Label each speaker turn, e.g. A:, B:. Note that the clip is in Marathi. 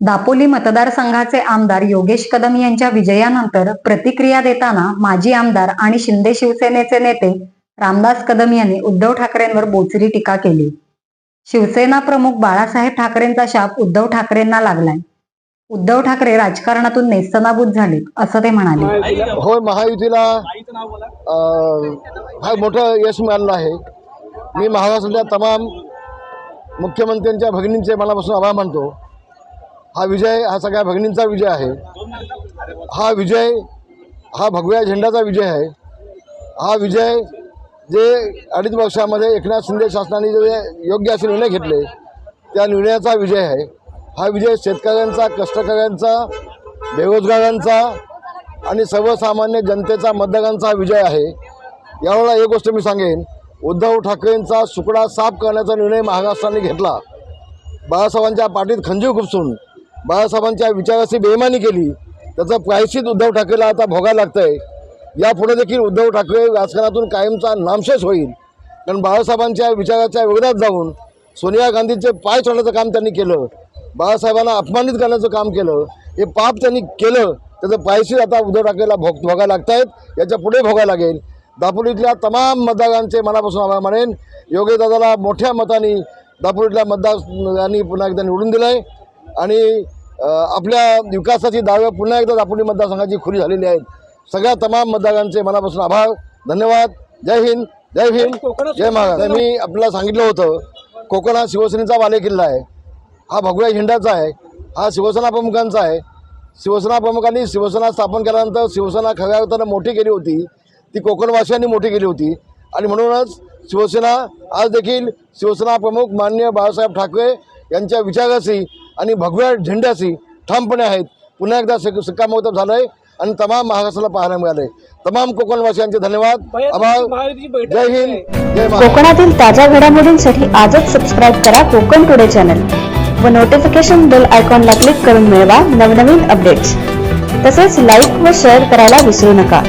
A: दापोली मतदारसंघाचे आमदार योगेश कदम यांच्या विजयानंतर प्रतिक्रिया देताना माजी आमदार आणि शिंदे शिवसेनेचे नेते रामदास कदम यांनी उद्धव ठाकरेंवर बोचरी टीका केली. शिवसेना प्रमुख बाळासाहेब ठाकरेंचा शाप उद्धव ठाकरेंना लागलाय. उद्धव ठाकरे राजकारणातून नेस्तनाबूत झाले असं ते म्हणाले.
B: होय महायुतीला अं, मोठं यश मिळालं आहे. मी महाराष्ट्रातल्या तमाम मुख्यमंत्र्यांच्या भगिनींचे मनापासून आभार मानतो. हा विजय हा सगळ्या भगिनींचा विजय आहे. हा विजय हा भगव्या झेंडाचा विजय आहे. हा विजय जे अडीच वर्षामध्ये एकनाथ शिंदे शासनाने जे योग्य असे निर्णय घेतले त्या निर्णयाचा विजय आहे. हा विजय शेतकऱ्यांचा कष्टकऱ्यांचा बेरोजगारांचा आणि सर्वसामान्य जनतेचा मतदारांचा विजय आहे. यावेळेला एक गोष्ट मी सांगेन उद्धव ठाकरेंचा सुकडा साफ करण्याचा निर्णय महाराष्ट्राने घेतला. बाळासाहेबांच्या पाठीत खंजीव खुपसून बाळासाहेबांच्या विचाराची बेमानी केली. त्याचं प्रायश्चित उद्धव ठाकरेला आता भोगायला लागतं आहे यापुढे देखील उद्धव ठाकरे राजकारणातून कायमचा नामशेष होईल. कारण बाळासाहेबांच्या विचाराच्या विरोधात जाऊन सोनिया गांधीचे पाय चढण्याचं काम त्यांनी केलं. बाळासाहेबांना अपमानित करण्याचं काम केलं. हे पाप त्यांनी केलं. त्याचं पायशीर आता उद्धव ठाकरेला भोग भोगायला लागत आहेत याच्यापुढे भोगायला लागेल. दापोलीतल्या तमाम मतदारांचे मनापासून आभार मानेन. योगेदादाला मोठ्या मताने दापोलीतल्या मतदारांनी पुन्हा एकदा निवडून दिलं आहे आणि आपल्या विकासाची दावे पुन्हा एकदा दापोली मतदारसंघाची खुली झालेली आहेत. सगळ्या तमाम मतदारांचे मनापासून आभार धन्यवाद. जय हिंद जय भीम जय महाराज मी आपल्याला सांगितलं होतं कोकण हा शिवसेनेचा बालेकिल्ला आहे. हा भगव्या झेंड्याचा आहे. हा शिवसेना प्रमुखांचा आहे. शिवसेना प्रमुखांनी शिवसेना स्थापन केल्यानंतर शिवसेना खऱ्या अर्थानं मोठी केली होती. ती कोकणवासियांनी मोठी केली होती. आणि म्हणूनच शिवसेना आज देखील शिवसेना प्रमुख माननीय बाळासाहेब ठाकरे यांच्या विचाराशी आणि भगव्या झेंड्याशी ठामपणे आहेत. पुन्हा एकदा शिक शिक्कामोर्तब झालं आहे आणि तमाम महाराष्ट्राला पाहायला मिळाले तमाम कोकणवासियांचे धन्यवाद. आभार. जय हिंद. जय महाराष्ट्र.
C: कोकणातील ताज्या घडामोडींसाठी आजच सबस्क्राईब करा कोकण टुडे चॅनल व नोटिफिकेशन बेल आयकॉनला क्लिक करून मिळवा नवनवीन अपडेट्स तसेच लाईक व शेअर करायला विसरू नका.